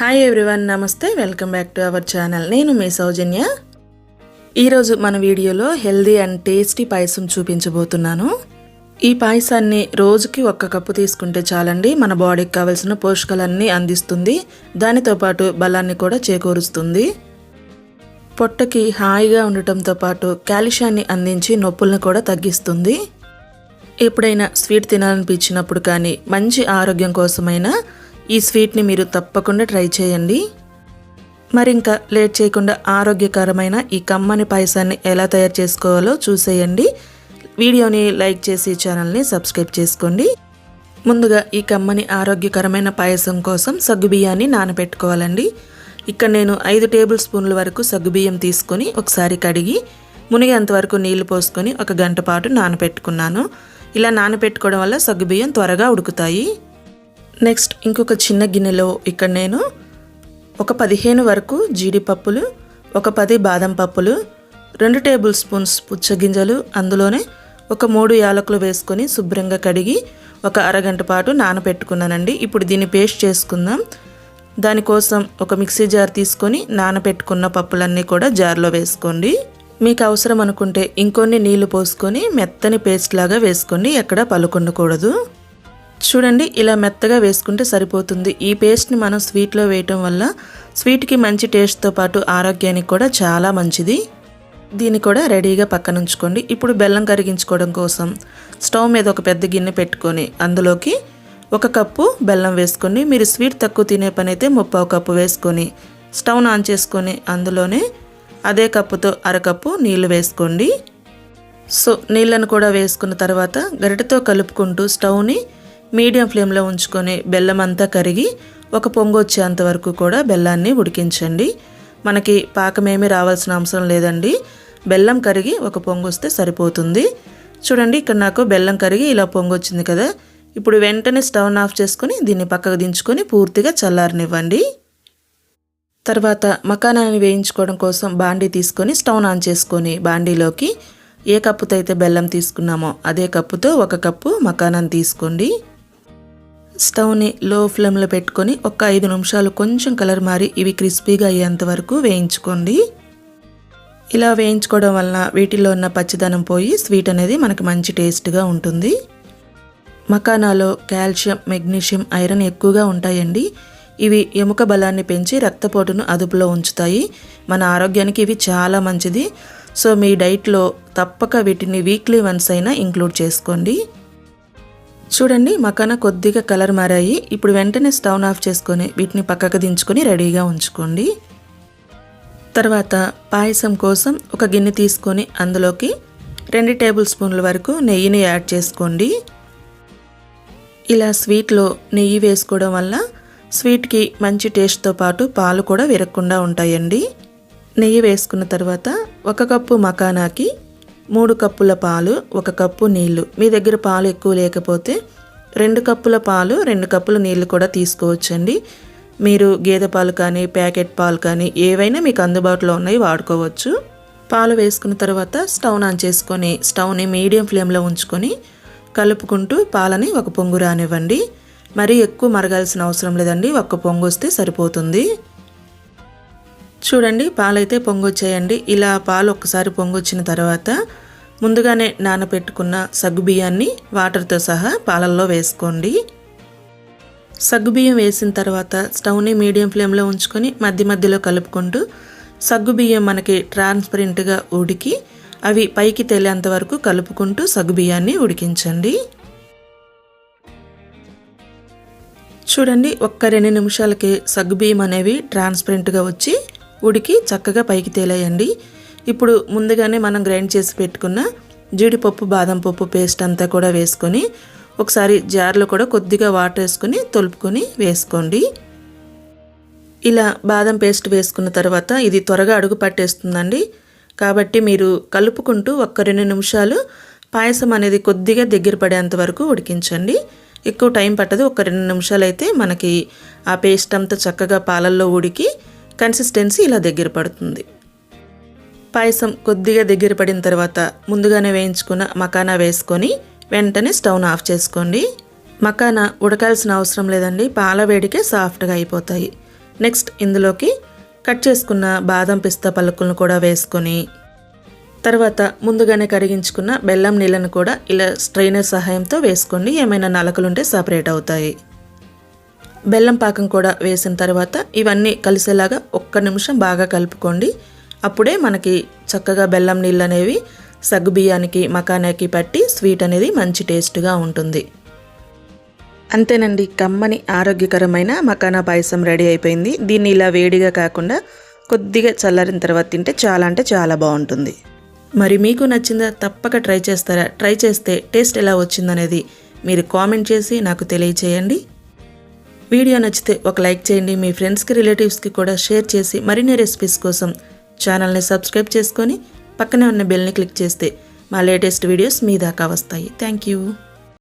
Hi everyone నమస్తే welcome back to our channel నేను మీ సౌజన్య. ఈరోజు మన వీడియోలో హెల్దీ అండ్ టేస్టీ పాయసం చూపించబోతున్నాను. ఈ పాయసాన్ని రోజుకి ఒక్క కప్పు తీసుకుంటే చాలండి మన బాడీకి కావలసిన పోషకాలన్నీ అందిస్తుంది. దానితో పాటు బలాన్ని కూడా చేకూరుస్తుంది. పొట్టకి హాయిగా ఉండటంతో పాటు కాల్షియాన్ని అందించి నొప్పులను కూడా తగ్గిస్తుంది. ఎప్పుడైనా స్వీట్ తినాలనిపించినప్పుడు కానీ మంచి ఆరోగ్యం కోసమైనా ఈ స్వీట్ని మీరు తప్పకుండా ట్రై చేయండి. మరి ఇంకా లేట్ చేయకుండా ఆరోగ్యకరమైన ఈ కమ్మని పాయసాన్ని ఎలా తయారు చేసుకోవాలో చూసేయండి. వీడియోని లైక్ చేసి ఛానల్ని సబ్స్క్రైబ్ చేసుకోండి. ముందుగా ఈ కమ్మని ఆరోగ్యకరమైన పాయసం కోసం సగ్గుబియ్యాన్ని నానబెట్టుకోవాలండి. ఇక్కడ నేను ఐదు టేబుల్ స్పూన్ల వరకు సగ్గుబియ్యం తీసుకొని ఒకసారి కడిగి మునిగేంత వరకు నీళ్ళు పోసుకొని ఒక గంట పాటు నానబెట్టుకున్నాను. ఇలా నానబెట్టుకోవడం వల్ల సగ్గుబియ్యం త్వరగా ఉడుకుతాయి. నెక్స్ట్ ఇంకొక చిన్న గిన్నెలో ఇక్కడ నేను ఒక పదిహేను వరకు జీడిపప్పులు ఒక పది బాదం పప్పులు రెండు టేబుల్ స్పూన్స్ పుచ్చగింజలు అందులోనే ఒక మూడు యాలకులు వేసుకొని శుభ్రంగా కడిగి ఒక అరగంట పాటు నానబెట్టుకున్నానండి ఇప్పుడు దీన్ని పేస్ట్ చేసుకుందాం. దానికోసం ఒక మిక్సీ జార్ తీసుకొని నానబెట్టుకున్న పప్పులన్నీ కూడా జార్లో వేసుకోండి. మీకు అవసరం అనుకుంటే ఇంకొన్ని నీళ్ళు పోసుకొని మెత్తని పేస్ట్ లాగా వేసుకోండి. ఎక్కడ పలుకుండకూడదు. చూడండి ఇలా మెత్తగా వేసుకుంటే సరిపోతుంది. ఈ పేస్ట్ని మనం స్వీట్లో వేయటం వల్ల స్వీట్కి మంచి టేస్ట్తో పాటు ఆరోగ్యానికి కూడా చాలా మంచిది. దీన్ని కూడా రెడీగా పక్కన ఉంచుకోండి. ఇప్పుడు బెల్లం కరిగించుకోవడం కోసం స్టవ్ మీద ఒక పెద్ద గిన్నె పెట్టుకొని అందులోకి ఒక కప్పు బెల్లం వేసుకోండి. మీరు స్వీట్ తక్కువ తినే పని అయితే ముప్పావు కప్పు వేసుకొని స్టవ్ను ఆన్ చేసుకొని అందులోనే అదే కప్పుతో అరకప్పు నీళ్ళు వేసుకోండి. సో నీళ్ళను కూడా వేసుకున్న తర్వాత గరిటతో కలుపుకుంటూ స్టవ్ని మీడియం ఫ్లేమ్లో ఉంచుకొని బెల్లం అంతా కరిగి ఒక పొంగు వచ్చేంత వరకు కూడా బెల్లాన్ని ఉడికించండి. మనకి పాకమేమీ రావాల్సిన అవసరం లేదండి. బెల్లం కరిగి ఒక పొంగు వస్తే సరిపోతుంది. చూడండి ఇక్కడ నాకు బెల్లం కరిగి ఇలా పొంగు వచ్చింది కదా. ఇప్పుడు వెంటనే స్టవ్ ఆఫ్ చేసుకొని దీన్ని పక్కకు దించుకొని పూర్తిగా చల్లారనివ్వండి. తర్వాత మకానాన్ని వేయించుకోవడం కోసం బాండీ తీసుకొని స్టవ్ ఆన్ చేసుకొని బాండీలోకి ఏ కప్పుతో అయితే బెల్లం తీసుకున్నామో అదే కప్పుతో ఒక కప్పు మకానాన్ని తీసుకోండి. స్టవ్ని లో ఫ్లేమ్లో పెట్టుకొని ఒక ఐదు నిమిషాలు కొంచెం కలర్ మారి ఇవి క్రిస్పీగా అయ్యేంత వరకు వేయించుకోండి. ఇలా వేయించుకోవడం వలన వీటిలో ఉన్న పచ్చిదనం పోయి స్వీట్ అనేది మనకి మంచి టేస్ట్గా ఉంటుంది. మకానాలో కాల్షియం మెగ్నీషియం ఐరన్ ఎక్కువగా ఉంటాయండి. ఇవి ఎముక బలాన్ని పెంచి రక్తపోటును అదుపులో ఉంచుతాయి. మన ఆరోగ్యానికి ఇవి చాలా మంచిది. సో మీ డైట్లో తప్పక వీటిని వీక్లీ వన్స్ అయినా ఇంక్లూడ్ చేసుకోండి. చూడండి మకాన కొద్దిగా కలర్ మారాయి. ఇప్పుడు వెంటనే స్టవ్ ఆఫ్ చేసుకొని వీటిని పక్కకు దించుకొని రెడీగా ఉంచుకోండి. తర్వాత పాయసం కోసం ఒక గిన్నె తీసుకొని అందులోకి రెండు టేబుల్ స్పూన్ల వరకు నెయ్యిని యాడ్ చేసుకోండి. ఇలా స్వీట్లో నెయ్యి వేసుకోవడం వల్ల స్వీట్కి మంచి టేస్ట్తో పాటు పాలు కూడా విరగకుండా ఉంటాయండి. నెయ్యి వేసుకున్న తర్వాత ఒక కప్పు మకానాకి మూడు కప్పుల పాలు ఒక కప్పు నీళ్ళు. మీ దగ్గర పాలు ఎక్కువ లేకపోతే రెండు కప్పుల పాలు రెండు కప్పుల నీళ్ళు కూడా తీసుకోవచ్చండి. మీరు గేదె పాలు కానీ ప్యాకెట్ పాలు కానీ ఏవైనా మీకు అందుబాటులో ఉన్నాయి వాడుకోవచ్చు. పాలు వేసుకున్న తర్వాత స్టవ్ ఆన్ చేసుకొని స్టవ్ని మీడియం ఫ్లేమ్లో ఉంచుకొని కలుపుకుంటూ పాలని ఒక పొంగు రానివ్వండి. మరీ ఎక్కువ మరగాల్సిన అవసరం లేదండి. ఒక్క పొంగు వస్తే సరిపోతుంది. చూడండి పాలైతే పొంగొచ్చాయండి. ఇలా పాలు ఒక్కసారి పొంగొచ్చిన తర్వాత ముందుగానే నానబెట్టుకున్న సగ్గుబియ్యాన్ని వాటర్తో సహా పాలల్లో వేసుకోండి. సగ్గుబియ్యం వేసిన తర్వాత స్టవ్ని మీడియం ఫ్లేమ్లో ఉంచుకొని మధ్య మధ్యలో కలుపుకుంటూ సగ్గుబియ్యం మనకి ట్రాన్స్పరెంట్గా ఉడికి అవి పైకి తేలేంత వరకు కలుపుకుంటూ సగ్గుబియ్యాన్ని ఉడికించండి. చూడండి ఒక్క రెండు నిమిషాలకి సగ్గుబియ్యం అనేవి ట్రాన్స్పరెంట్గా వచ్చి ఉడికి చక్కగా పైకి తేలేయండి. ఇప్పుడు ముందుగానే మనం గ్రైండ్ చేసి పెట్టుకున్న జీడిపప్పు బాదం పప్పు పేస్ట్ అంతా కూడా వేసుకొని ఒకసారి జార్లో కూడా కొద్దిగా వాటర్ వేసుకొని తొలుపుకొని వేసుకోండి. ఇలా బాదం పేస్ట్ వేసుకున్న తర్వాత ఇది త్వరగా అడుగు పట్టేస్తుందండి. కాబట్టి మీరు కలుపుకుంటూ ఒక్క రెండు నిమిషాలు పాయసం అనేది కొద్దిగా దగ్గర పడేంత వరకు ఉడికించండి. ఎక్కువ టైం పట్టదు ఒక రెండు నిమిషాలు అయితే మనకి ఆ పేస్ట్ అంతా చక్కగా పాలల్లో ఉడికి కన్సిస్టెన్సీ ఇలా దగ్గర పడుతుంది. పాయసం కొద్దిగా దగ్గర పడిన తర్వాత ముందుగానే వేయించుకున్న మకానా వేసుకొని వెంటనే స్టవ్ను ఆఫ్ చేసుకోండి. మకానా ఉడకాల్సిన అవసరం లేదండి. పాల వేడికే సాఫ్ట్గా అయిపోతాయి. నెక్స్ట్ ఇందులోకి కట్ చేసుకున్న బాదం పిస్తా పలుకులను కూడా వేసుకొని తర్వాత ముందుగానే కరిగించుకున్న బెల్లం నీళ్ళను కూడా ఇలా స్ట్రైనర్ సహాయంతో వేసుకోండి. ఏమైనా నలకలుంటే సపరేట్ అవుతాయి. బెల్లం పాకం కూడా వేసిన తర్వాత ఇవన్నీ కలిసేలాగా ఒక్క నిమిషం బాగా కలుపుకోండి. అప్పుడే మనకి చక్కగా బెల్లం నీళ్ళు అనేవి సగ్గుబియ్యానికి మకానాకి పట్టి స్వీట్ అనేది మంచి టేస్ట్గా ఉంటుంది. అంతేనండి కమ్మని ఆరోగ్యకరమైన మకానా పాయసం రెడీ అయిపోయింది. దీన్ని ఇలా వేడిగా కాకుండా కొద్దిగా చల్లారిన తర్వాత తింటే చాలా అంటే చాలా బాగుంటుంది. మరి మీకు నచ్చిందా? తప్పక ట్రై చేస్తారా? ట్రై చేస్తే టేస్ట్ ఎలా వచ్చిందనేది మీరు కామెంట్ చేసి నాకు తెలియచేయండి. వీడియో నచ్చితే ఒక లైక్ చేయండి. మీ ఫ్రెండ్స్కి రిలేటివ్స్కి కూడా షేర్ చేసి మరిన్ని రెసిపీస్ కోసం ఛానల్ని సబ్స్క్రైబ్ చేసుకొని పక్కనే ఉన్న బెల్ని క్లిక్ చేస్తే మా లేటెస్ట్ వీడియోస్ మీ దాకా వస్తాయి. Thank you